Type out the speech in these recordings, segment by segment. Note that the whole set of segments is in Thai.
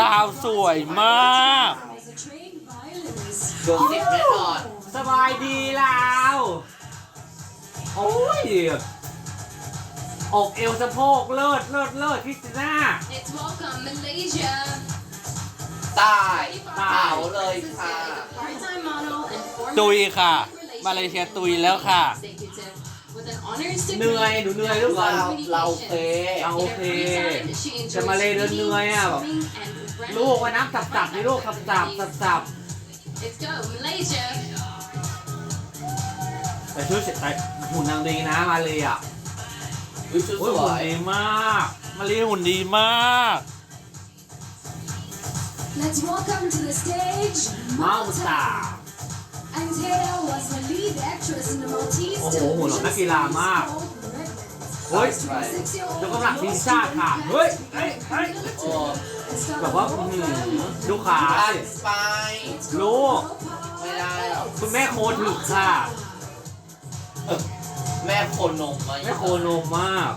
ลาวสวยมาก โดนสิบแน่นอนสบายดีลาว โอ้ย อกเอวสะโพกเลิศเลิศเลิศคริสติน่า Let's welcome Malaysia. ตายเผาเลยค่ะ Part-time model and former ตุยค่ะ public มาเลเซียตุยแล้วค่ะ executive with an honors เหนื่อย degree หนูเหนื่อยลูกเราเราเฟเอา In โอ her เค free time, she enjoys จะมาเลยเดินเหนื่อยอะ swimming and running. ลูกว่าน้ำสับสับนี่ลูกสับสับสับสับ Let's go, Malaysia. แต่ชุดแต่หุ่นนางดีนะมาเลยอะวิชุดโอ้ยสหุ่วนยดีมากมาเลหุ่นดีมาก Let's welcome to the stage เมาสา Antea was the lead actress in the Maltese โอ้โหหัวหล่อ television นักกีฬามาก series called Redlands. เฮ้ย 26-year-old ยกกำลังทีมชาติค่ะ เฮ้ยเฮ้ยเฮ้ยโอ้แบบว่าอื้อหือดูขาอันสิสไปลูกไม่ได้หรอกคุณแม่โคถึกค่ะ แม่โคนนมมาแม่โคโนมมาก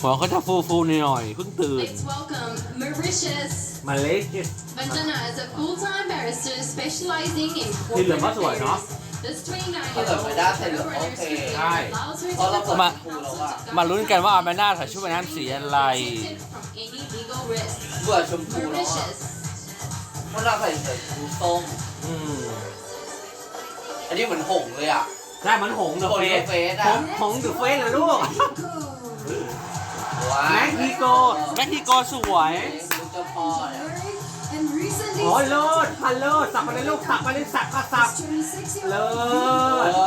หัวเขาจะฟูฟูๆหน่อยๆเพิ่งตื่น Let's welcome Mauritius. มาเลเซีย Vandana is a full-time barrister specializing in ที่เหลือ corporate ก็สวยเนาะ affairs. This 29ถ้า year เกิด old ไม่ได้ใส่เหลืองโอเคใช่ allows her เพราะเรา to เปิดมา ครูแล้วอะมาลุ้นกันว่าอาแมน่าใส่ชุดว่ายน้ำสีอะไร protected from any legal risk. เบื่อชมพูแล้วอะ Mauritius. เพราะเราใส่เสื้อชมพูส้มอืมอันนี้เหมือนหงส์เลยอะ ได้เหมันหงส์เดอะคนเฟเดสเฟสหอะงส์หงส์เดอะเฟสเหรอลูก ว้าแม็กซิโกแม็กซิโกสวยเจ้าพ่อเนี่ยโอ้ยเลิศพันเลิศสับไปเลยลูกสับไปเลยสับก็สับเลิเอศอ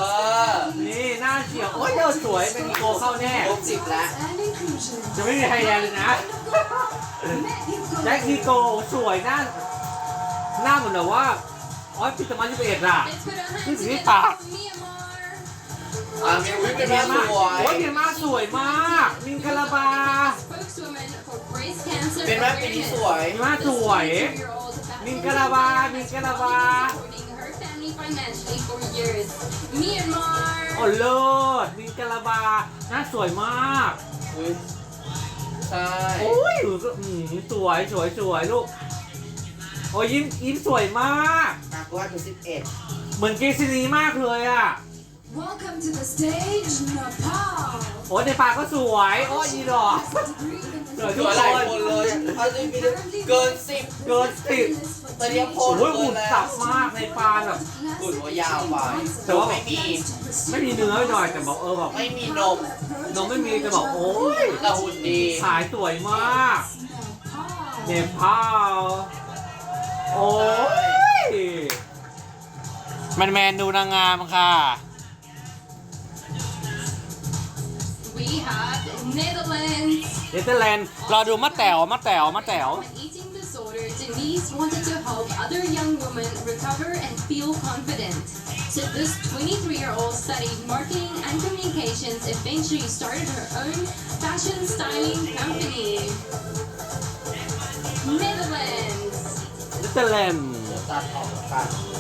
นี่หน้าเฉียวโอ้ยเลิศสวยแม็กซิโกเข้าแน่ครบสิบแล้วจะไม่มีใครแย่เลยนะแม็กซิโกสวยหน้าหน้าเหมือนแบบว่าอ๋อปีสองพันสิบเอ็ดอะ Let's put our hands อะมีวิปเป็นเมีแม่ยสมากวย โอ้ยเมียมาสวยมาก มินคาราบา Spokeswoman for breast cancer เป็นแม่ปีนี้สวยเมียมาสวย มินกะลาบา มินกะลาบา Supporting her family financially for years. Myanmar. โอ้เลิศมินคาราบา หน้าสวยมาก อุ๊ยใช่โอ้ยอืมสวยสวยสวยลูก โอ้ยยิ้มยิ้มสวยมาก อะกูให้เป็นสิบเอ็ดเหมือนเกซินีมากเลยอะ Welcome to the stage, Nepal. โอ้ยในปากก็สวย โอ้ยอีดอก Degree in สวยสทุกวยคหลายนคนเลยเอาจริงมีเกินสิบ เกินสิบตอนนี้โพสโอ้ยหุ่นสับมากในปานแบบ หุ่นหัวยาวไปแต่ว่าไม่มี ไม่มีเนื้อหน่อยแต่บอกเออแบบไม่มีนมนมไม่มีแต่บอกโอ้ยแต่หุ่นดีขายสวยมากเนปาลโอ้ยแมนแมนๆดูนางงามค่ะ We have Netherlands. เนเธอร์แลนด์ รอดูมะแต๋วมะแต๋วมะแต๋ว An eating disorder, Denise wanted to help other young women recover and feel confident. So this 23-year-old studied marketing and communications, eventually started her own fashion styling company. Netherlands. เนเธอร์แลนด์ ตัดออกกัน